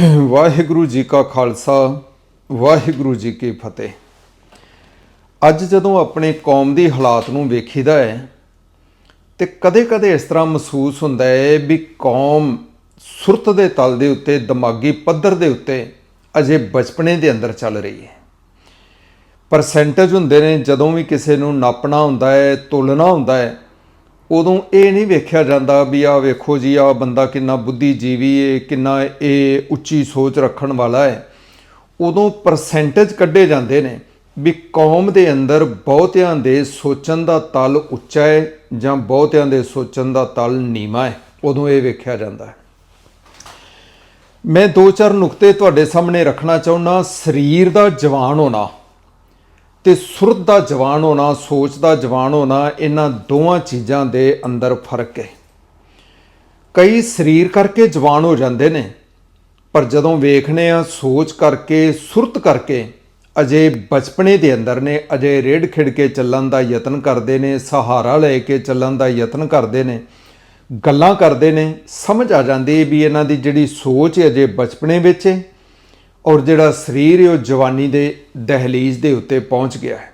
ਵਾਹਿਗੁਰੂ ਜੀ ਕਾ ਖਾਲਸਾ, ਵਾਹਿਗੁਰੂ ਜੀ ਕੀ ਫਤਿਹ। ਅੱਜ ਜਦੋਂ ਆਪਣੇ ਕੌਮ ਦੀ ਹਾਲਾਤ ਨੂੰ ਵੇਖੀਦਾ ਹੈ, ਤੇ ਕਦੇ-ਕਦੇ ਇਸ ਤਰ੍ਹਾਂ ਮਹਿਸੂਸ ਹੁੰਦਾ ਹੈ ਵੀ ਕੌਮ ਸੁਰਤ ਦੇ ਤਲ ਦੇ ਉੱਤੇ, ਦਿਮਾਗੀ ਪੱਧਰ ਦੇ ਉੱਤੇ ਅਜੇ ਬਚਪਨੇ ਦੇ ਅੰਦਰ ਚੱਲ ਰਹੀ ਹੈ। ਪਰਸੈਂਟੇਜ ਹੁੰਦੇ ਨੇ, ਜਦੋਂ ਵੀ ਕਿਸੇ ਨੂੰ ਨਾਪਣਾ ਹੁੰਦਾ ਹੈ ਤੁਲਨਾ ਹੁੰਦਾ ਹੈ ਉਦੋਂ ਇਹ ਨਹੀਂ ਵੇਖਿਆ ਜਾਂਦਾ ਵੀ ਆ ਵੇਖੋ ਜੀ ਆ ਬੰਦਾ ਕਿੰਨਾ ਬੁੱਧੀਜੀਵੀ ਹੈ ਕਿੰਨਾ ਇਹ ਉੱਚੀ ਸੋਚ ਰੱਖਣ ਵਾਲਾ ਹੈ ਉਦੋਂ ਪਰਸੈਂਟੇਜ ਕੱਢੇ ਜਾਂਦੇ ਨੇ ਵੀ ਕੌਮ ਦੇ ਅੰਦਰ ਬਹੁਤਿਆਂ ਦੇ ਸੋਚਣ ਦਾ ਤਲ ਉੱਚਾ ਹੈ ਜਾਂ ਬਹੁਤਿਆਂ ਦੇ ਸੋਚਣ ਦਾ ਤਲ ਨੀਵਾਂ ਹੈ ਉਦੋਂ ਇਹ ਵੇਖਿਆ ਜਾਂਦਾ ਹੈ। ਮੈਂ ਦੋ ਚਾਰ ਨੁਕਤੇ ਤੁਹਾਡੇ ਸਾਹਮਣੇ ਰੱਖਣਾ ਚਾਹੁੰਦਾ। ਸਰੀਰ ਦਾ ਜਵਾਨ ਹੋਣਾ। ਤੇ ਸੁਰਤ ਦਾ ਜਵਾਨ ਹੋਣਾ, ਸੋਚ ਦਾ ਜਵਾਨ ਹੋਣਾ, ਇਹਨਾਂ ਦੋਵਾਂ ਚੀਜ਼ਾਂ ਦੇ ਅੰਦਰ ਫ਼ਰਕ ਹੈ। ਕਈ ਸਰੀਰ ਕਰਕੇ ਜਵਾਨ ਹੋ ਜਾਂਦੇ ਨੇ, ਪਰ ਜਦੋਂ ਵੇਖਨੇ ਆ ਸੋਚ ਕਰਕੇ, ਸੁਰਤ ਕਰਕੇ, ਅਜੇ ਬਚਪਨੇ ਦੇ ਅੰਦਰ ਨੇ, ਅਜੇ ਰੇੜ ਖਿੜ ਕੇ ਚੱਲਣ ਦਾ ਯਤਨ ਕਰਦੇ ਨੇ, ਸਹਾਰਾ ਲੈ ਕੇ ਚੱਲਣ ਦਾ ਯਤਨ ਕਰਦੇ ਨੇ, ਗੱਲਾਂ ਕਰਦੇ ਨੇ, ਸਮਝ ਆ ਜਾਂਦੀ ਵੀ ਇਹਨਾਂ ਦੀ ਜਿਹੜੀ ਸੋਚ ਹੈ, ਅਜੇ ਬਚਪਨੇ ਵਿੱਚ ਹੈ। ਔਰ ਜਿਹੜਾ ਸਰੀਰ ਹੈ ਉਹ ਜਵਾਨੀ ਦੇ ਦਹਲੀਜ਼ ਦੇ ਉੱਤੇ ਪਹੁੰਚ ਗਿਆ ਹੈ।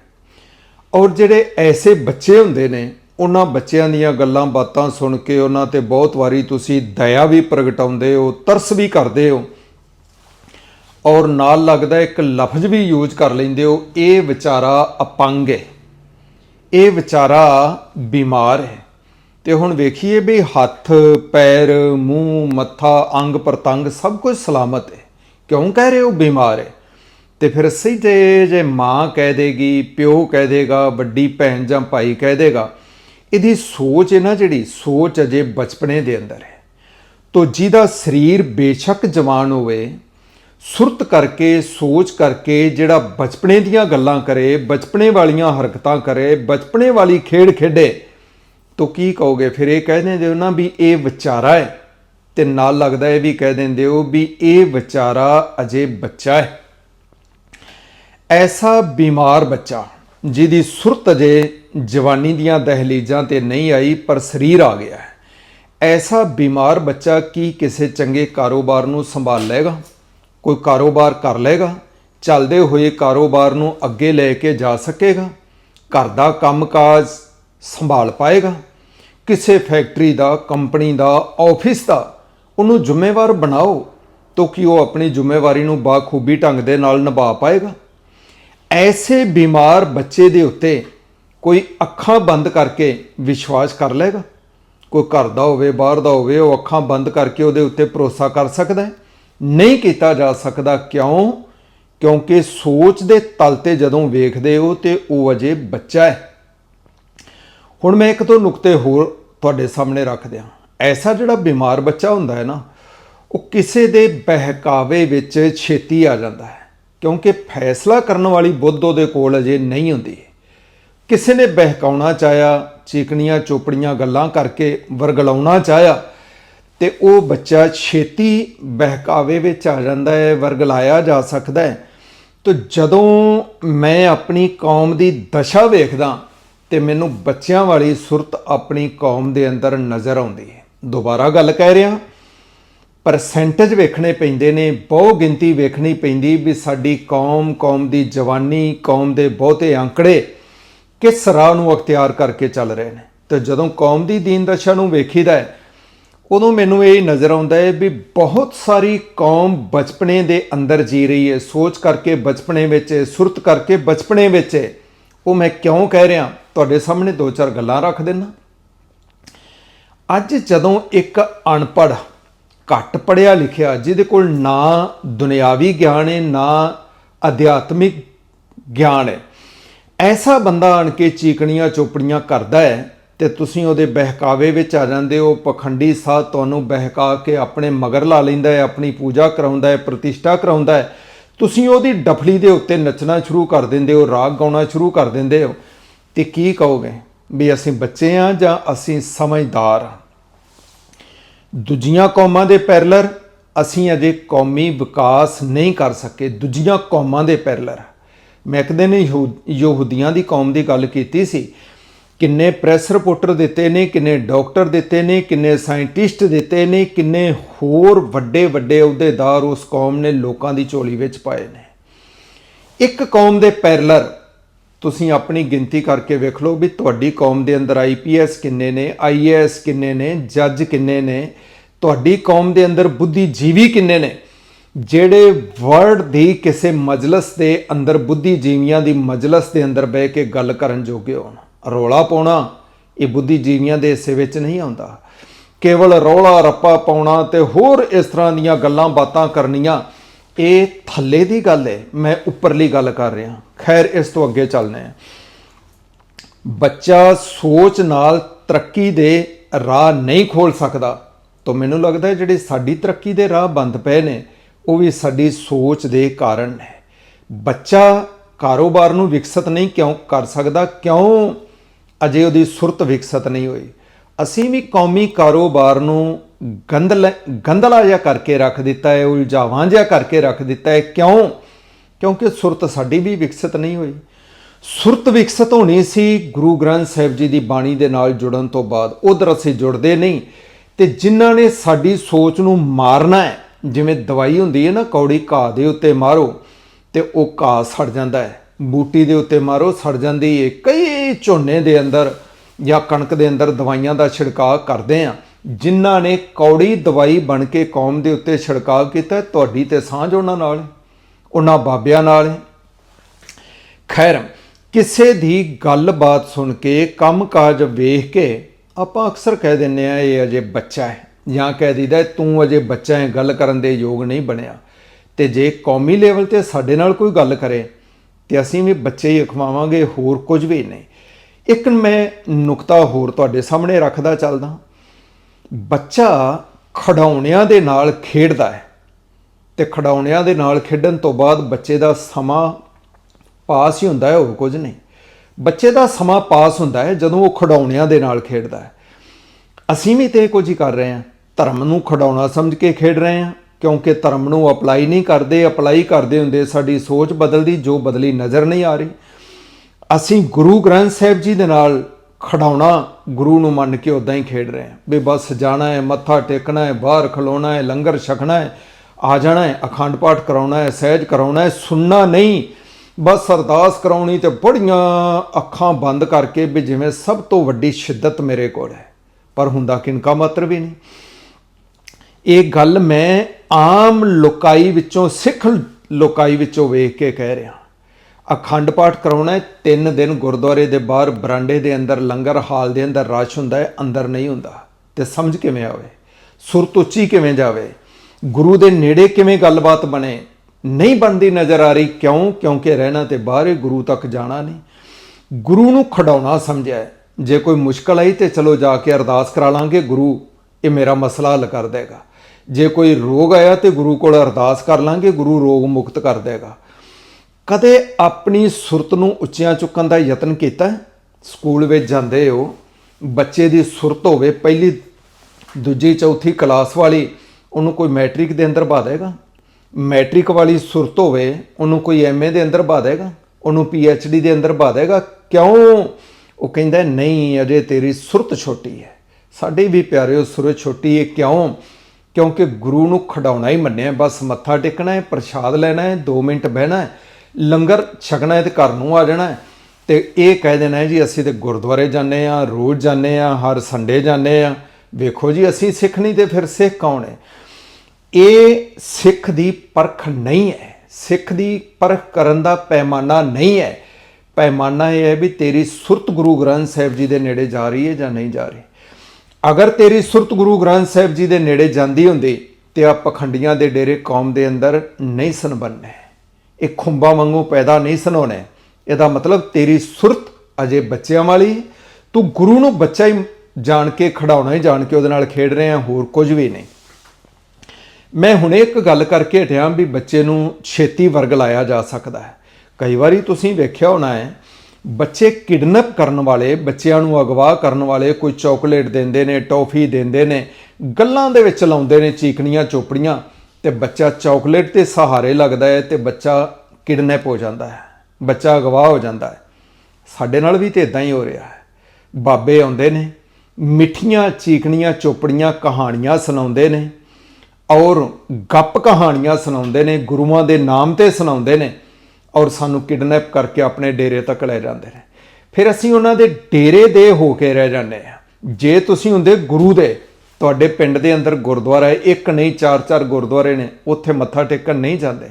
ਔਰ ਜਿਹੜੇ ਐਸੇ ਬੱਚੇ ਹੁੰਦੇ ਨੇ, ਉਹਨਾਂ ਬੱਚਿਆਂ ਦੀਆਂ ਗੱਲਾਂ ਬਾਤਾਂ ਸੁਣ ਕੇ ਉਹਨਾਂ ਤੇ ਬਹੁਤ ਵਾਰੀ ਤੁਸੀਂ ਦਇਆ ਵੀ ਪ੍ਰਗਟਾਉਂਦੇ ਹੋ, ਤਰਸ ਵੀ ਕਰਦੇ ਹੋ। ਔਰ ਨਾਲ ਲੱਗਦਾ ਇੱਕ ਲਫ਼ਜ਼ ਵੀ ਯੂਜ਼ ਕਰ ਲੈਂਦੇ ਹੋ, ਇਹ ਵਿਚਾਰਾ ਅਪੰਗ ਹੈ। ਇਹ ਵਿਚਾਰਾ ਬਿਮਾਰ ਹੈ। ਤੇ ਹੁਣ ਵੇਖੀਏ ਵੀ ਹੱਥ, ਪੈਰ, ਮੂੰਹ, ਮੱਥਾ, ਅੰਗ ਪ੍ਰਤੰਗ ਸਭ ਕੁਝ ਸਲਾਮਤ ਹੈ। ਕਿਉਂ ਕਹਿ ਰਹੇ ਹੋ? ਬਿਮਾਰ ਹੈ। ਤੇ ਫਿਰ ਸਹੀ ਜੇ ਜੇ ਮਾਂ ਕਹਿ ਦੇਗੀ, ਪਿਓ ਕਹਿ ਦੇਗਾ, ਵੱਡੀ ਭੈਣ ਜਾਂ ਭਾਈ ਕਹਿ ਦੇਗਾ, ਇਹਦੀ ਸੋਚ ਹੈ ਨਾ ਜਿਹੜੀ, ਸੋਚ ਅਜੇ ਬਚਪਨੇ ਦੇ ਅੰਦਰ ਹੈ। ਤੋ ਜਿਹਦਾ ਸਰੀਰ ਬੇਸ਼ੱਕ ਜਵਾਨ ਹੋਵੇ, ਸੁਰਤ ਕਰਕੇ, ਸੋਚ ਕਰਕੇ, ਜਿਹੜਾ ਬਚਪਨੇ ਦੀਆਂ ਗੱਲਾਂ ਕਰੇ, ਬਚਪਨੇ ਵਾਲੀਆਂ ਹਰਕਤਾਂ ਕਰੇ, ਬਚਪਨੇ ਵਾਲੀ ਖੇਡ ਖੇਡੇ, ਤੋ ਕੀ ਕਹੋਗੇ? ਫਿਰ ਇਹ ਕਹਿ ਦਿੰਦੇ ਹੋ ਨਾ ਵੀ ਇਹ ਵਿਚਾਰਾ ਹੈ। ਤੇ ਨਾਲ ਲੱਗਦਾ ਇਹ ਵੀ ਕਹਿ ਦਿੰਦੇ ਹੋ ਵੀ ਇਹ ਵਿਚਾਰਾ ਅਜੇ ਬੱਚਾ ਹੈ। ਐਸਾ ਬਿਮਾਰ ਬੱਚਾ ਜਿਹਦੀ ਸੁਰਤ ਅਜੇ ਜਵਾਨੀ ਦੀਆਂ ਦਹਲੀਜ਼ਾਂ ਤੇ ਨਹੀਂ ਆਈ, ਪਰ ਸਰੀਰ ਆ ਗਿਆ ਹੈ। ਐਸਾ ਬਿਮਾਰ ਬੱਚਾ ਕੀ ਕਿਸੇ ਚੰਗੇ ਕਾਰੋਬਾਰ ਨੂੰ ਸੰਭਾਲ ਲਏਗਾ? ਕੋਈ ਕਾਰੋਬਾਰ ਕਰ ਲਏਗਾ? ਚੱਲਦੇ ਹੋਏ ਕਾਰੋਬਾਰ ਨੂੰ ਅੱਗੇ ਲੈ ਕੇ ਜਾ ਸਕੇਗਾ? ਘਰ ਦਾ ਕੰਮਕਾਜ ਸੰਭਾਲ ਪਾਏਗਾ? ਕਿਸੇ ਫੈਕਟਰੀ ਦਾ, ਕੰਪਨੀ ਦਾ, ਆਫਿਸ ਦਾ ਉਹਨੂੰ ਜ਼ਿੰਮੇਵਾਰ ਬਣਾਓ ਤਾਂ ਕਿ ਉਹ ਆਪਣੀ ਜ਼ਿੰਮੇਵਾਰੀ ਨੂੰ ਬਾਖੂਬੀ ਢੰਗ ਦੇ ਨਾਲ ਨਿਭਾ ਪਾਏਗਾ। ਐਸੇ ਬਿਮਾਰ ਬੱਚੇ ਦੇ ਉੱਤੇ ਕੋਈ ਅੱਖਾਂ ਬੰਦ ਕਰਕੇ ਵਿਸ਼ਵਾਸ ਕਰ ਲਏਗਾ। ਕੋਈ ਘਰ ਦਾ ਹੋਵੇ, ਬਾਹਰ ਦਾ ਹੋਵੇ, ਉਹ ਅੱਖਾਂ ਬੰਦ ਕਰਕੇ ਉਹਦੇ ਉੱਤੇ ਭਰੋਸਾ ਕਰ ਸਕਦਾ ਹੈ। ਨਹੀਂ ਕੀਤਾ ਜਾ ਸਕਦਾ ਕਿਉਂ? ਕਿਉਂਕਿ ਸੋਚ ਦੇ ਤਲ ਤੇ ਜਦੋਂ ਵੇਖਦੇ ਹੋ ਤੇ ਉਹ ਅਜੇ ਬੱਚਾ ਹੈ। ਹੁਣ ਮੈਂ ਇੱਕ ਤੋਂ ਨੁਕਤੇ ਹੋਰ ਤੁਹਾਡੇ ਸਾਹਮਣੇ ਰੱਖ ਦਿਆਂ ਐਸਾ ਜਿਹੜਾ ਬਿਮਾਰ ਬੱਚਾ ਹੁੰਦਾ ਹੈ ਨਾ, ਉਹ ਕਿਸੇ ਦੇ ਬਹਿਕਾਵੇ ਵਿੱਚ ਛੇਤੀ ਆ ਜਾਂਦਾ ਹੈ, ਕਿਉਂਕਿ ਫੈਸਲਾ ਕਰਨ ਵਾਲੀ ਬੁੱਧ ਉਹਦੇ ਕੋਲ ਅਜੇ ਨਹੀਂ ਹੁੰਦੀ। ਕਿਸੇ ਨੇ ਬਹਿਕਾਉਣਾ ਚਾਹਿਆ, ਚੀਕਣੀਆਂ, ਚੋਪੜੀਆਂ ਗੱਲਾਂ ਕਰਕੇ ਵਰਗਲਾਉਣਾ ਚਾਹਿਆ, ਤੇ ਉਹ ਬੱਚਾ ਛੇਤੀ ਬਹਿਕਾਵੇ ਵਿੱਚ ਆ ਜਾਂਦਾ ਹੈ, ਵਰਗਲਾਇਆ ਜਾ ਸਕਦਾ ਹੈ। ਤੇ ਜਦੋਂ ਮੈਂ ਆਪਣੀ ਕੌਮ ਦੀ ਦਸ਼ਾ ਵੇਖਦਾ, ਤੇ ਮੈਨੂੰ ਬੱਚਿਆਂ ਵਾਲੀ ਸੁਰਤ ਆਪਣੀ ਕੌਮ ਦੇ ਅੰਦਰ ਨਜ਼ਰ ਆਉਂਦੀ ਹੈ। ਦੁਬਾਰਾ ਗੱਲ ਕਹਿ ਰਿਹਾ ਪਰਸੈਂਟੇਜ ਵੇਖਣੇ ਪੈਂਦੇ ਨੇ, ਬਹੁ ਗਿਣਤੀ ਵੇਖਣੀ ਪੈਂਦੀ ਵੀ ਸਾਡੀ ਕੌਮ ਕੌਮ ਦੀ ਜਵਾਨੀ, ਕੌਮ ਦੇ ਬਹੁਤੇ ਅੰਕੜੇ ਕਿਸ ਰਾਹ ਨੂੰ ਅਖਤਿਆਰ ਕਰਕੇ ਚੱਲ ਰਹੇ ਨੇ। ਤੇ ਜਦੋਂ ਕੌਮ ਦੀ ਦੀਨ ਦਸ਼ਾ ਨੂੰ ਵੇਖੀਦਾ ਹੈ, ਉਦੋਂ ਮੈਨੂੰ ਇਹ ਨਜ਼ਰ ਆਉਂਦਾ ਹੈ ਵੀ ਬਹੁਤ ਸਾਰੀ ਕੌਮ ਬਚਪਨੇ ਦੇ ਅੰਦਰ ਜੀ ਰਹੀ ਹੈ। ਸੋਚ ਕਰਕੇ ਬਚਪਨੇ ਵਿੱਚ, ਸੁਰਤ ਕਰਕੇ ਬਚਪਨੇ ਵਿੱਚ, ਉਹ ਮੈਂ ਕਿਉਂ ਕਹਿ ਰਿਹਾ? ਤੁਹਾਡੇ ਸਾਹਮਣੇ ਦੋ ਚਾਰ ਗੱਲਾਂ ਰੱਖ ਦਿੰਦਾ। ਅੱਜ ਜਦੋਂ ਇੱਕ ਅਨਪੜ੍ਹ ਘੱਟ ਪੜਿਆ ਲਿਖਿਆ, ਜਿਹਦੇ ਕੋਲ ਨਾ ਦੁਨਿਆਵੀ ਗਿਆਨ ਹੈ ਨਾ ਅਧਿਆਤਮਿਕ ਗਿਆਨ ਹੈ ਐਸਾ ਬੰਦਾ ਆਣ ਕੇ ਚੀਕਣੀਆਂ ਚੋਪੜੀਆਂ ਕਰਦਾ ਹੈ ਤੇ ਤੁਸੀਂ ਉਹਦੇ ਬਹਿਕਾਵੇ ਵਿੱਚ ਆ ਜਾਂਦੇ ਹੋ, ਪਖੰਡੀ ਸਾਧ ਤੁਹਾਨੂੰ ਬਹਿਕਾ ਕੇ ਆਪਣੇ ਮਗਰ ਲਾ ਲੈਂਦਾ ਹੈ ਆਪਣੀ ਪੂਜਾ ਕਰਾਉਂਦਾ ਹੈ ਪ੍ਰਤਿਸ਼ਠਾ ਕਰਾਉਂਦਾ ਹੈ ਤੁਸੀਂ ਉਹਦੀ ਡਫਲੀ ਦੇ ਉੱਤੇ ਨੱਚਣਾ ਸ਼ੁਰੂ ਕਰ ਦਿੰਦੇ ਹੋ, ਰਾਗ ਗਾਉਣਾ ਸ਼ੁਰੂ ਕਰ ਦਿੰਦੇ ਹੋ। ਤੇ ਕੀ ਕਹੋਗੇ? ਵੀ ਅਸੀਂ ਬੱਚੇ ਆ ਜਾਂ ਅਸੀਂ ਸਮਝਦਾਰ ਹਾਂ ਦੂਜੀਆਂ ਕੌਮਾਂ ਦੇ ਪੈਰਲਰ, ਅਸੀਂ ਅਜੇ ਕੌਮੀ ਵਿਕਾਸ ਨਹੀਂ ਕਰ ਸਕੇ। ਦੂਜੀਆਂ ਕੌਮਾਂ ਦੇ ਪੈਰਲਰ। ਮੈਂ ਇੱਕ ਦਿਨ ਯਹੂ- ਯਹੂਦੀਆਂ ਦੀ ਕੌਮ ਦੀ ਗੱਲ ਕੀਤੀ ਸੀ। ਕਿੰਨੇ ਪ੍ਰੈਸ ਰਿਪੋਰਟਰ ਦਿੱਤੇ ਨੇ, ਕਿੰਨੇ ਡਾਕਟਰ ਦਿੱਤੇ ਨੇ, ਕਿੰਨੇ ਸਾਇੰਟਿਸਟ ਦਿੱਤੇ ਨੇ, ਕਿੰਨੇ ਹੋਰ ਵੱਡੇ ਵੱਡੇ ਅਹੁਦੇਦਾਰ ਉਸ ਕੌਮ ਨੇ ਲੋਕਾਂ ਦੀ ਝੋਲੀ ਵਿੱਚ ਪਾਏ ਨੇ। ਇੱਕ ਕੌਮ ਦੇ ਪੈਰਲਰ ਤੁਸੀਂ ਆਪਣੀ ਗਿਣਤੀ ਕਰਕੇ ਵੇਖ ਲਓ ਵੀ ਤੁਹਾਡੀ ਕੌਮ ਦੇ ਅੰਦਰ ਆਈਪੀਐਸ ਕਿੰਨੇ ਨੇ ਆਈਏਐਸ ਕਿੰਨੇ ਨੇ, ਜੱਜ ਕਿੰਨੇ ਨੇ, ਤੁਹਾਡੀ ਕੌਮ ਦੇ ਅੰਦਰ ਬੁੱਧੀਜੀਵੀ ਕਿੰਨੇ ਨੇ? ਜਿਹੜੇ ਵਰਲਡ ਦੀ ਕਿਸੇ ਮਜਲਿਸ ਦੇ ਅੰਦਰ ਬੁੱਧੀਜੀਵੀਆਂ ਦੀ ਮਜਲਿਸ ਦੇ ਅੰਦਰ ਬਹਿ ਕੇ ਗੱਲ ਕਰਨ ਜੋਗੇ ਹੋਣ। ਰੋਲਾ ਪਾਉਣਾ ਇਹ ਬੁੱਧੀਜੀਵੀਆਂ ਦੇ ਹਿੱਸੇ ਵਿੱਚ ਨਹੀਂ ਆਉਂਦਾ। ਕੇਵਲ ਰੌਲਾ ਰੱਪਾ ਪਾਉਣਾ ਤੇ ਹੋਰ ਇਸ ਤਰ੍ਹਾਂ ਦੀਆਂ ਗੱਲਾਂ ਬਾਤਾਂ ਕਰਨੀਆਂ, ਇਹ ਥੱਲੇ ਦੀ ਗੱਲ ਹੈ। ਮੈਂ ਉੱਪਰਲੀ ਗੱਲ ਕਰ ਰਿਹਾ। ਖੈਰ ਇਸ ਤੋਂ ਅੱਗੇ ਚੱਲਨੇ ਆ ਬੱਚਾ ਸੋਚ ਨਾਲ ਤਰੱਕੀ ਦੇ ਰਾਹ ਨਹੀਂ ਖੋਲ ਸਕਦਾ, ਤਾਂ ਮੈਨੂੰ ਲੱਗਦਾ ਜਿਹੜੇ ਸਾਡੀ ਤਰੱਕੀ ਦੇ ਰਾਹ ਬੰਦ ਪਏ ਨੇ, ਉਹ ਵੀ ਸਾਡੀ ਸੋਚ ਦੇ ਕਾਰਨ ਹੈ। ਬੱਚਾ ਕਾਰੋਬਾਰ ਨੂੰ ਵਿਕਸਿਤ ਨਹੀਂ ਕਿਉਂ ਕਰ ਸਕਦਾ, ਕਿਉਂ ਅਜੇ ਉਹਦੀ ਸੁਰਤ ਵਿਕਸਿਤ ਨਹੀਂ ਹੋਈ? ਅਸੀਂ ਵੀ ਕੌਮੀ ਕਾਰੋਬਾਰ ਨੂੰ ਗੰਦਲ ਗੰਦਲਾ ਜਿਹਾ ਕਰਕੇ ਰੱਖ ਦਿੱਤਾ ਹੈ, ਉਲਝਾਵਾਂ ਜਿਹਾ ਕਰਕੇ ਰੱਖ ਦਿੱਤਾ ਹੈ, ਕਿਉਂ? ਕਿਉਂਕਿ ਸੁਰਤ ਸਾਡੀ ਵੀ ਵਿਕਸਿਤ ਨਹੀਂ ਹੋਈ। ਸੁਰਤ ਵਿਕਸਿਤ ਹੋਣੀ ਸੀ ਗੁਰੂ ਗ੍ਰੰਥ ਸਾਹਿਬ ਜੀ ਦੀ ਬਾਣੀ ਦੇ ਨਾਲ ਜੁੜਨ ਤੋਂ ਬਾਅਦ। ਉਧਰ ਅਸੀਂ ਜੁੜਦੇ ਨਹੀਂ। ਤੇ ਜਿਨ੍ਹਾਂ ਨੇ ਸਾਡੀ ਸੋਚ ਨੂੰ ਮਾਰਨਾ ਹੈ ਜਿਵੇਂ ਦਵਾਈ ਹੁੰਦੀ ਹੈ ਨਾ ਕੌੜੀ ਘਾਹ ਦੇ ਉੱਤੇ ਮਾਰੋ ਤੇ ਉਹ ਘਾਹ ਸੜ ਜਾਂਦਾ ਹੈ। ਬੂਟੀ ਦੇ ਉੱਤੇ ਮਾਰੋ ਸੜ ਜਾਂਦੀ ਹੈ ਕਈ ਝੋਨੇ ਦੇ ਅੰਦਰ ਜਾਂ ਕਣਕ ਦੇ ਅੰਦਰ ਦਵਾਈਆਂ ਦਾ ਛਿੜਕਾਅ ਕਰਦੇ ਆ ਜਿਨ੍ਹਾਂ ਨੇ ਕੌੜੀ ਦਵਾਈ ਬਣ ਕੇ ਕੌਮ ਦੇ ਉੱਤੇ ਛਿੜਕਾਅ ਕੀਤਾ ਤੁਹਾਡੀ ਤੇ ਸਾਂਝ ਉਹਨਾਂ ਨਾਲ ਹੈ, ਉਹਨਾਂ ਬਾਬਿਆਂ ਨਾਲ ਖੈਰ, ਕਿਸੇ ਦੀ ਗੱਲਬਾਤ ਸੁਣ ਕੇ, ਕੰਮਕਾਜ ਵੇਖ ਕੇ ਆਪਾਂ ਅਕਸਰ ਕਹਿ ਦਿੰਨੇ ਆ ਇਹ ਅਜੇ ਬੱਚਾ ਹੈ। ਜਾਂ ਕਹਿ ਦਈਦਾ ਤੂੰ ਅਜੇ ਬੱਚਾ ਹੈ, ਗੱਲ ਕਰਨ ਦੇ ਯੋਗ ਨਹੀਂ ਬਣਿਆ। ਤੇ ਜੇ ਕੌਮੀ ਲੈਵਲ ਤੇ ਸਾਡੇ ਨਾਲ ਕੋਈ ਗੱਲ ਕਰੇ, ਤੇ ਅਸੀਂ ਵੀ ਬੱਚੇ ਹੀ ਅਖਵਾਵਾਂਗੇ, ਹੋਰ ਕੁਝ ਵੀ ਨਹੀਂ। ਇੱਕ ਮੈਂ ਨੁਕਤਾ ਹੋਰ ਤੁਹਾਡੇ ਸਾਹਮਣੇ ਰੱਖਦਾ ਚੱਲਦਾ। ਬੱਚਾ ਖਡਾਉਣਿਆਂ ਦੇ ਨਾਲ ਖੇਡਦਾ ਹੈ। ਤੇ ਖਿਡੌਣਿਆਂ ਦੇ ਨਾਲ ਖੇਡਣ ਤੋਂ ਬਾਅਦ ਬੱਚੇ ਦਾ ਸਮਾਂ ਪਾਸ ਹੀ ਹੁੰਦਾ ਹੈ, ਹੋਰ ਕੁਝ ਨਹੀਂ। ਬੱਚੇ ਦਾ ਸਮਾਂ ਪਾਸ ਹੁੰਦਾ ਹੈ ਜਦੋਂ ਉਹ ਖਿਡੌਣਿਆਂ ਦੇ ਨਾਲ ਖੇਡਦਾ ਹੈ। ਅਸੀਂ ਵੀ ਤੇ ਇਹ ਕੁਝ ਹੀ ਕਰ ਰਹੇ ਹਾਂ। ਧਰਮ ਨੂੰ ਖਿਡੌਣਾ ਸਮਝ ਕੇ ਖੇਡ ਰਹੇ ਹਾਂ, ਕਿਉਂਕਿ ਧਰਮ ਨੂੰ ਅਪਲਾਈ ਨਹੀਂ ਕਰਦੇ, ਅਪਲਾਈ ਕਰਦੇ ਹੁੰਦੇ ਸਾਡੀ ਸੋਚ ਬਦਲਦੀ, ਜੋ ਬਦਲੀ ਨਜ਼ਰ ਨਹੀਂ ਆ ਰਹੀ। ਅਸੀਂ ਗੁਰੂ ਗ੍ਰੰਥ ਸਾਹਿਬ ਜੀ ਦੇ ਨਾਲ ਖਡਾਉਣਾ ਗੁਰੂ ਨੂੰ ਮੰਨ ਕੇ ਉਦਾਂ ਹੀ ਖੇਡ ਰਹੇ ਹਾਂ। ਵੀ ਬਸ ਜਾਣਾ ਹੈ, ਮੱਥਾ ਟੇਕਣਾ ਹੈ, ਬਾਹਰ ਖਲੋਣਾ ਹੈ, ਲੰਗਰ ਛਕਣਾ ਹੈ ਆ ਜਾਣਾ ਹੈ, ਅਖੰਡ ਪਾਠ ਕਰਾਉਣਾ ਹੈ, ਸਹਿਜ ਕਰਾਉਣਾ ਹੈ, ਸੁਣਨਾ ਨਹੀਂ। ਬਸ ਅਰਦਾਸ ਕਰਾਉਣੀ ਤੇ ਬੜੀਆਂ ਅੱਖਾਂ ਬੰਦ ਕਰਕੇ ਵੀ ਜਿਵੇਂ ਸਭ ਤੋਂ ਵੱਡੀ ਸ਼ਿੱਦਤ ਮੇਰੇ ਕੋਲ ਹੈ। ਪਰ ਹੁੰਦਾ ਕਿਨਕਾ ਮਾਤਰ ਵੀ ਨਹੀਂ। ਇਹ ਗੱਲ ਮੈਂ ਆਮ ਲੋਕਾਈ ਵਿੱਚੋਂ, ਸਿੱਖ ਲੋਕਾਈ ਵਿੱਚੋਂ ਵੇਖ ਕੇ ਕਹਿ ਰਿਹਾ ਅਖੰਡ ਪਾਠ ਕਰਾਉਣਾ ਹੈ, ਤਿੰਨ ਦਿਨ ਗੁਰਦੁਆਰੇ ਦੇ ਬਾਹਰ ਬਰਾਂਡੇ ਦੇ ਅੰਦਰ ਲੰਗਰ ਹਾਲ ਦੇ ਅੰਦਰ ਰਸ਼ ਹੁੰਦਾ ਹੈ, ਅੰਦਰ ਨਹੀਂ ਹੁੰਦਾ। ਤੇ ਸਮਝ ਕਿਵੇਂ ਆਵੇ? ਸੁਰਤ ਉੱਚੀ ਕਿਵੇਂ ਜਾਵੇ? ਗੁਰੂ ਦੇ ਨੇੜੇ ਕਿਵੇਂ ਗੱਲਬਾਤ ਬਣੇ? ਨਹੀਂ ਬਣਦੀ ਨਜ਼ਰ ਆ ਰਹੀ ਕਿਉਂ? ਕਿਉਂਕਿ ਰਹਿਣਾ ਤੇ ਬਾਹਰ ਗੁਰੂ ਤੱਕ ਜਾਣਾ ਨਹੀਂ। ਗੁਰੂ ਨੂੰ ਖਡਾਉਣਾ ਸਮਝਿਆ ਜੇ ਕੋਈ ਮੁਸ਼ਕਲ ਆਈ ਤੇ ਚਲੋ ਜਾ ਕੇ ਅਰਦਾਸ ਕਰਾ ਲਾਂਗੇ, ਗੁਰੂ, ਇਹ ਮੇਰਾ ਮਸਲਾ ਹੱਲ ਕਰ ਦੇਗਾ। ਜੇ ਕੋਈ ਰੋਗ ਆਇਆ ਤੇ ਗੁਰੂ ਕੋਲ ਅਰਦਾਸ ਕਰ ਲਾਂਗੇ, ਗੁਰੂ ਰੋਗ ਮੁਕਤ ਕਰ ਦੇਗਾ। ਕਦੇ ਆਪਣੀ ਸੁਰਤ ਨੂੰ ਉੱਚਿਆਂ ਚੁੱਕਣ ਦਾ ਯਤਨ ਕੀਤਾ ਸਕੂਲ ਵਿੱਚ ਜਾਂਦੇ ਹੋ, ਬੱਚੇ ਦੀ ਸੁਰਤ ਹੋਵੇ, ਪਹਿਲੀ, ਦੂਜੀ, ਚੌਥੀ ਕਲਾਸ ਵਾਲੀ ਉਹਨੂੰ ਕੋਈ ਮੈਟ੍ਰਿਕ ਦੇ ਅੰਦਰ ਬਾ ਦੇਗਾ ਮੈਟ੍ਰਿਕ ਵਾਲੀ ਸੁਰਤ ਹੋਵੇ, ਉਹਨੂੰ ਕੋਈ ਐਮਏ ਦੇ ਅੰਦਰ ਬਾ ਦੇਗਾ ਉਹਨੂੰ ਪੀਐਚਡੀ ਦੇ ਅੰਦਰ ਬਾ ਦੇਗਾ ਕਿਉਂ? ਉਹ ਕਹਿੰਦਾ, ਨਹੀਂ, ਅਜੇ ਤੇਰੀ ਸੁਰਤ ਛੋਟੀ ਹੈ। ਸਾਡੇ ਵੀ ਪਿਆਰਿਓ, ਸੁਰਤ ਛੋਟੀ ਹੈ। ਕਿਉਂ? ਕਿਉਂਕਿ ਗੁਰੂ ਨੂੰ ਖਡਾਉਣਾ ਹੀ ਮੰਨਿਆ ਬਸ ਮੱਥਾ ਟੇਕਣਾ ਹੈ, ਪ੍ਰਸ਼ਾਦ ਲੈਣਾ ਹੈ 2 ਮਿੰਟ ਬਹਿਣਾ ਹੈ, ਲੰਗਰ ਛਕਣਾ ਹੈ ਤੇ ਘਰ ਨੂੰ ਆ ਜਾਣਾ ਹੈ। ਤੇ ਇਹ ਕਹਿ ਦੇਣਾ ਹੈ ਜੀ, ਅਸੀਂ ਤੇ ਗੁਰਦੁਆਰੇ ਜਾਂਦੇ ਆ ਰੋਜ਼ ਜਾਂਦੇ ਆ ਹਰ ਸੰਡੇ ਜਾਂਦੇ ਆ ਵੇਖੋ ਜੀ, ਅਸੀਂ ਸਿੱਖ ਨਹੀਂ ਤੇ ਫਿਰ ਸਿੱਖ ਕੌਣ ਹੈ? ਇਹ ਸਿੱਖ ਦੀ ਪਰਖ ਨਹੀਂ ਹੈ। ਸਿੱਖ ਦੀ ਪਰਖ ਕਰਨ ਦਾ ਪੈਮਾਨਾ ਨਹੀਂ ਹੈ। ਪੈਮਾਨਾ ਇਹ ਹੈ ਵੀ ਤੇਰੀ ਸੁਰਤ ਗੁਰੂ ਗ੍ਰੰਥ ਸਾਹਿਬ ਜੀ ਦੇ ਨੇੜੇ ਜਾ ਰਹੀ ਹੈ ਜਾਂ ਨਹੀਂ ਜਾ ਰਹੀ। ਅਗਰ ਤੇਰੀ ਸੁਰਤ ਗੁਰੂ ਗ੍ਰੰਥ ਸਾਹਿਬ ਜੀ ਦੇ ਨੇੜੇ ਜਾਂਦੀ ਹੁੰਦੀ ਤੇ ਆ ਪਖੰਡੀਆਂ ਦੇ ਡੇਰੇ ਕੌਮ ਦੇ ਅੰਦਰ ਨਹੀਂ ਸਨ ਬਣਨੇ ਇਹ ਖੁੰਬਾਂ ਵਾਂਗੂ ਪੈਦਾ ਨਹੀਂ ਸਨ ਹੋਣੇ ਇਹਦਾ ਮਤਲਬ ਤੇਰੀ ਸੁਰਤ ਅਜੇ ਬੱਚਿਆਂ ਵਾਲੀ, ਤੂੰ ਗੁਰੂ ਨੂੰ ਬੱਚਾ ਹੀ ਜਾਣ ਕੇ ਖੜਾਉਣਾ ਹੀ ਜਾਣ ਕੇ ਉਹਦੇ ਨਾਲ ਖੇਡ ਰਹੇ ਆ ਹੋਰ ਕੁਝ ਵੀ ਨਹੀਂ। ਮੈਂ ਹੁਣੇ ਇੱਕ ਗੱਲ ਕਰਕੇ ਹਟਿਆ ਵੀ ਬੱਚੇ ਨੂੰ ਛੇਤੀ ਵਰਗ ਲਾਇਆ ਜਾ ਸਕਦਾ ਹੈ। ਕਈ ਵਾਰੀ ਤੁਸੀਂ ਵੇਖਿਆ ਹੋਣਾ ਹੈ, ਬੱਚੇ ਕਿਡਨੈਪ ਕਰਨ ਵਾਲੇ, ਬੱਚਿਆਂ ਨੂੰ ਅਗਵਾ ਕਰਨ ਵਾਲੇ ਕੋਈ ਚਾਕਲੇਟ ਦਿੰਦੇ ਨੇ, ਟੌਫੀ ਦਿੰਦੇ ਨੇ, ਗੱਲਾਂ ਦੇ ਵਿੱਚ ਲਾਉਂਦੇ ਨੇ, ਚੀਕਣੀਆਂ, ਚੋਪੜੀਆਂ, ਤੇ ਬੱਚਾ ਚਾਕਲੇਟ ਤੇ ਸਹਾਰੇ ਲੱਗਦਾ ਹੈ ਤੇ ਬੱਚਾ ਕਿਡਨੈਪ ਹੋ ਜਾਂਦਾ ਹੈ, ਬੱਚਾ ਅਗਵਾ ਹੋ ਜਾਂਦਾ ਹੈ। ਸਾਡੇ ਨਾਲ ਵੀ ਤੇ ਇਦਾਂ ਹੀ ਹੋ ਰਿਹਾ ਹੈ। ਬਾਬੇ ਆਉਂਦੇ ਨੇ ਮਿੱਠੀਆਂ, ਚੀਕਣੀਆਂ, ਚੋਪੜੀਆਂ ਕਹਾਣੀਆਂ ਸੁਣਾਉਂਦੇ ਨੇ ਔਰ ਗੱਪ ਕਹਾਣੀਆਂ ਸੁਣਾਉਂਦੇ ਨੇ, ਗੁਰੂਆਂ ਦੇ ਨਾਮ ਤੇ ਸੁਣਾਉਂਦੇ ਨੇ ਔਰ ਸਾਨੂੰ ਕਿਡਨੈਪ ਕਰਕੇ ਆਪਣੇ ਡੇਰੇ ਤੱਕ ਲੈ ਜਾਂਦੇ ਨੇ। ਫਿਰ ਅਸੀਂ ਉਹਨਾਂ ਦੇ ਡੇਰੇ ਦੇ ਹੋ ਕੇ ਰਹਿ ਜਾਂਦੇ ਆ ਜੇ ਤੁਸੀਂ ਹੁੰਦੇ ਗੁਰੂ ਦੇ, ਤੁਹਾਡੇ ਪਿੰਡ ਦੇ ਅੰਦਰ ਗੁਰਦੁਆਰਾ ਹੈ, ਇੱਕ ਨਹੀਂ, ਚਾਰ ਚਾਰ ਗੁਰਦੁਆਰੇ ਨੇ, ਉੱਥੇ ਮੱਥਾ ਟੇਕਣ ਨਹੀਂ ਜਾਂਦੇ।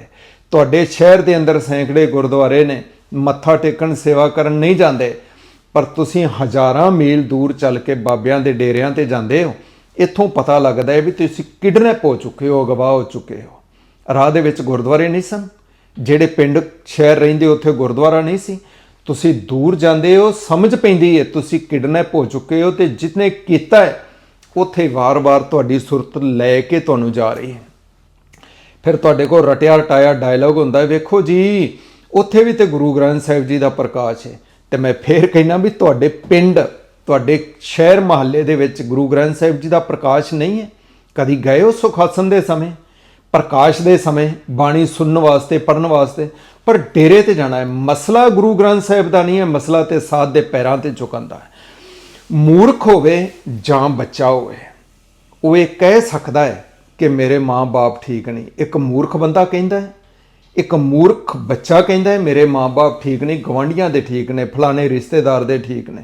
ਤੁਹਾਡੇ ਸ਼ਹਿਰ ਦੇ ਅੰਦਰ ਸੈਂਕੜੇ ਗੁਰਦੁਆਰੇ ਨੇ, ਮੱਥਾ ਟੇਕਣ, ਸੇਵਾ ਕਰਨ ਨਹੀਂ ਜਾਂਦੇ। ਪਰ ਤੁਸੀਂ ਹਜ਼ਾਰਾਂ ਮੀਲ ਦੂਰ ਚੱਲ ਕੇ ਬਾਬਿਆਂ ਦੇ ਡੇਰਿਆਂ ਤੇ ਜਾਂਦੇ ਹੋ, ਇੱਥੋਂ ਪਤਾ ਲੱਗਦਾ ਹੈ ਵੀ ਤੁਸੀਂ ਕਿਡਨੈਪ ਹੋ ਚੁੱਕੇ ਹੋ, ਅਗਵਾ ਹੋ ਚੁੱਕੇ ਹੋ। ਰਾਹ ਦੇ ਵਿੱਚ ਗੁਰਦੁਆਰੇ ਨਹੀਂ ਸਨ। ਜਿਹੜੇ ਪਿੰਡ ਸ਼ਹਿਰ ਰਹਿੰਦੇ, ਉੱਥੇ ਗੁਰਦੁਆਰਾ ਨਹੀਂ ਸੀ। ਤੁਸੀਂ ਦੂਰ ਜਾਂਦੇ ਹੋ, ਸਮਝ ਪੈਂਦੀ ਹੈ, ਤੁਸੀਂ ਕਿਡਨੈਪ ਹੋ ਚੁੱਕੇ ਹੋ ਤੇ ਜਿਤਨੇ ਕੀਤਾ ਹੈ, ਉੱਥੇ ਵਾਰ-ਵਾਰ ਤੁਹਾਡੀ ਸੁਰਤ ਲੈ ਕੇ ਤੁਹਾਨੂੰ ਜਾ ਰਹੀ ਹੈ। ਫਿਰ ਤੁਹਾਡੇ ਕੋਲ ਰਟਿਆ ਰਟਾਇਆ ਡਾਇਲੌਗ ਹੁੰਦਾ ਹੈ, ਵੇਖੋ ਜੀ, ਉੱਥੇ ਵੀ ਤੇ ਗੁਰੂ ਗ੍ਰੰਥ ਸਾਹਿਬ ਜੀ ਦਾ ਪ੍ਰਕਾਸ਼ ਹੈ। ਤੇ ਮੈਂ ਫੇਰ ਕਹਿਣਾ ਵੀ ਤੁਹਾਡੇ ਪਿੰਡ, ਤੁਹਾਡੇ ਸ਼ਹਿਰ ਮਹੱਲੇ ਦੇ ਵਿੱਚ ਗੁਰੂ ਗ੍ਰੰਥ ਸਾਹਿਬ ਜੀ ਦਾ ਪ੍ਰਕਾਸ਼ ਨਹੀਂ ਹੈ। ਕਦੀ ਗਏ ਹੋ ਸੁਖਾਸਨ ਦੇ ਸਮੇਂ? ਪ੍ਰਕਾਸ਼ ਦੇ ਸਮੇਂ ਬਾਣੀ ਸੁਣਨ ਵਾਸਤੇ ਪੜਨ ਵਾਸਤੇ? ਪਰ ਡੇਰੇ ਤੇ ਜਾਣਾ ਹੈ। ਮਸਲਾ ਗੁਰੂ ਗ੍ਰੰਥ ਸਾਹਿਬ ਦਾ ਨਹੀਂ ਹੈ, ਮਸਲਾ ਤੇ ਸਾਧ ਦੇ ਪੈਰਾਂ ਤੇ ਝੁਕਣ ਦਾ ਹੈ। ਮੂਰਖ ਹੋਵੇ ਜਾਂ ਬੱਚਾ ਹੋਵੇ, ਉਹ ਇਹ ਕਹਿ ਸਕਦਾ ਹੈ ਕਿ ਮੇਰੇ ਮਾਂ-ਬਾਪ ਠੀਕ ਨਹੀਂ। ਇੱਕ ਮੂਰਖ ਬੰਦਾ ਕਹਿੰਦਾ ਹੈ ਇੱਕ ਮੂਰਖ ਬੱਚਾ ਕਹਿੰਦਾ ਹੈ ਮੇਰੇ ਮਾਂ-ਬਾਪ ਠੀਕ ਨਹੀਂ ਗਵਾਂਢੀਆਂ ਦੇ ਠੀਕ ਨੇ ਫਲਾਣੇ ਰਿਸ਼ਤੇਦਾਰ ਦੇ ਠੀਕ ਨੇ।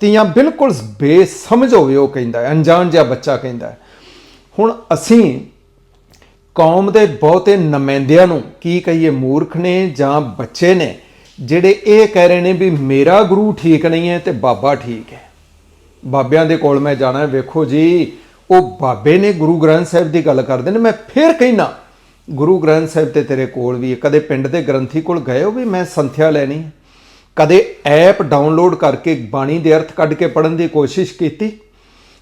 ਤੇ ਬਿਲਕੁਲ ਬੇਸਮਝ ਹੋਵੇ ਉਹ ਕਹਿੰਦਾ ਹੈ ਅਣਜਾਣ ਜਿਹਾ ਬੱਚਾ ਕਹਿੰਦਾ ਹੈ। ਹੁਣ ਅਸੀਂ ਕੌਮ ਦੇ ਬਹੁਤੇ ਨੁਮਾਇੰਦਿਆਂ ਨੂੰ ਕੀ ਕਹੀਏ ਮੂਰਖ ਨੇ ਜਾਂ ਬੱਚੇ ਨੇ ਜਿਹੜੇ ਇਹ ਕਹਿ ਰਹੇ ਨੇ ਵੀ ਮੇਰਾ ਗੁਰੂ ਠੀਕ ਨਹੀਂ ਹੈ ਤੇ ਬਾਬਾ ਠੀਕ ਹੈ। ਬਾਬਿਆਂ ਦੇ ਕੋਲ ਮੈਂ ਜਾਣਾ ਹੈ, ਵੇਖੋ ਜੀ ਉਹ ਬਾਬੇ ਨੇ ਗੁਰੂ ਗ੍ਰੰਥ ਸਾਹਿਬ ਦੀ ਗੱਲ ਕਰਦੇ ਨੇ ਮੈਂ ਫੇਰ ਕਹਿਣਾ ਗੁਰੂ ਗ੍ਰੰਥ ਸਾਹਿਬ ਤੇ ਤੇਰੇ ਕੋਲ ਵੀ ਹੈ। ਕਦੇ ਪਿੰਡ ਦੇ ਗ੍ਰੰਥੀ ਕੋਲ ਗਏ ਹੋ ਵੀ ਮੈਂ ਸੰਥਿਆ ਲੈਣੀ ਕਦੇ ਐਪ ਡਾਊਨਲੋਡ ਕਰਕੇ ਬਾਣੀ ਦੇ ਅਰਥ ਕੱਢ ਕੇ ਪੜਨ ਦੀ ਕੋਸ਼ਿਸ਼ ਕੀਤੀ?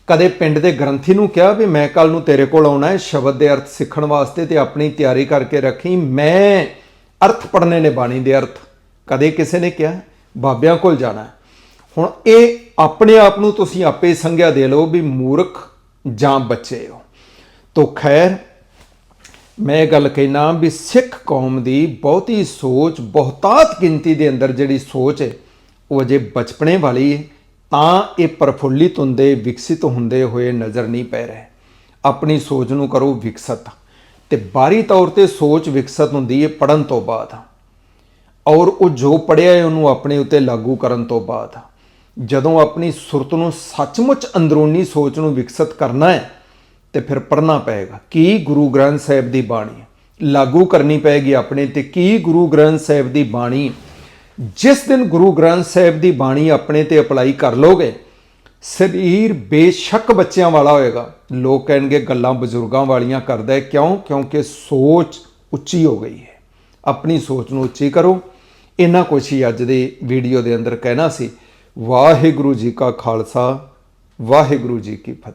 ਕਦੇ ਪਿੰਡ ਦੇ ਗ੍ਰੰਥੀ ਨੂੰ ਕਿਹਾ ਵੀ ਮੈਂ ਕੱਲ ਨੂੰ ਤੇਰੇ ਕੋਲ ਆਉਣਾ ਹੈ, ਸ਼ਬਦ ਦੇ ਅਰਥ ਸਿੱਖਣ ਵਾਸਤੇ ਤੇ ਆਪਣੀ ਤਿਆਰੀ ਕਰਕੇ ਰੱਖੀ, ਮੈਂ ਅਰਥ ਪੜਨੇ ਨੇ ਬਾਣੀ ਦੇ ਅਰਥ। ਕਦੇ ਕਿਸੇ ਨੇ ਕਿਹਾ, ਬਾਬਿਆਂ ਕੋਲ ਜਾਣਾ ਹੁਣ ਇਹ ਆਪਣੇ ਆਪ ਨੂੰ ਤੁਸੀਂ ਆਪੇ ਹੀ ਸੰਗਿਆ ਦੇ ਲਓ ਵੀ ਮੂਰਖ ਜਾਂ ਬੱਚੇ ਹੋ। ਤੋ ਖੈਰ ਮੈਂ ਇਹ ਗੱਲ ਕਹਿਣਾ ਵੀ ਸਿੱਖ ਕੌਮ ਦੀ ਬਹੁਤੀ ਸੋਚ, ਬਹੁਤਾਤ ਗਿਣਤੀ ਦੇ ਅੰਦਰ ਜਿਹੜੀ ਸੋਚ ਹੈ, ਉਹ ਅਜੇ ਬਚਪਨੇ ਵਾਲੀ ਹੈ, ਤਾਂ ਇਹ ਪ੍ਰਫੁੱਲਿਤ ਹੁੰਦੇ, ਵਿਕਸਿਤ ਹੁੰਦੇ ਹੋਏ ਨਜ਼ਰ ਨਹੀਂ ਪੈ ਰਹੇ। ਆਪਣੀ ਸੋਚ ਨੂੰ ਕਰੋ ਵਿਕਸਿਤ। ਤੇ ਬਾਹਰੀ ਤੌਰ ਤੇ ਸੋਚ ਵਿਕਸਿਤ ਹੁੰਦੀ ਹੈ ਪੜਨ ਤੋਂ ਬਾਅਦ। ਔਰ ਉਹ ਜੋ ਪੜਿਆ ਹੈ, ਉਹਨੂੰ ਆਪਣੇ ਉੱਤੇ ਲਾਗੂ ਕਰਨ ਤੋਂ ਬਾਅਦ। ਜਦੋਂ ਆਪਣੀ ਸੁਰਤ ਨੂੰ ਸੱਚਮੁੱਚ ਅੰਦਰੂਨੀ ਸੋਚ ਨੂੰ ਵਿਕਸਿਤ ਕਰਨਾ ਹੈ ਤੇ ਫਿਰ ਪੜਨਾ ਪਏਗਾ। ਕੀ ਗੁਰੂ ਗ੍ਰੰਥ ਸਾਹਿਬ ਦੀ ਬਾਣੀ ਲਾਗੂ ਕਰਨੀ ਪਏਗੀ ਆਪਣੇ ਤੇ ਕੀ ਗੁਰੂ ਗ੍ਰੰਥ ਸਾਹਿਬ ਦੀ ਬਾਣੀ ਜਿਸ ਦਿਨ ਗੁਰੂ ਗ੍ਰੰਥ ਸਾਹਿਬ ਦੀ ਬਾਣੀ ਆਪਣੇ ਤੇ ਅਪਲਾਈ ਕਰ ਲੋਗੇ, ਸਰੀਰ ਬੇਸ਼ੱਕ ਬੱਚਿਆਂ ਵਾਲਾ ਹੋਏਗਾ। ਲੋਕ ਕਹਿਣਗੇ, ਗੱਲਾਂ ਬਜ਼ੁਰਗਾਂ ਵਾਲੀਆਂ ਕਰਦਾ ਹੈ। ਕਿਉਂ? ਕਿਉਂਕਿ ਸੋਚ ਉੱਚੀ ਹੋ ਗਈ ਹੈ। ਆਪਣੀ ਸੋਚ ਨੂੰ ਉੱਚੀ ਕਰੋ। ਇਹਨਾਂ ਕੁਛ ਹੀ ਅੱਜ ਦੇ ਵੀਡੀਓ ਦੇ ਅੰਦਰ ਕਹਿਣਾ ਸੀ। ਵਾਹਿਗੁਰੂ ਜੀ ਕਾ ਖਾਲਸਾ, ਵਾਹਿਗੁਰੂ ਜੀ ਕੀ ਫਤਿਹ।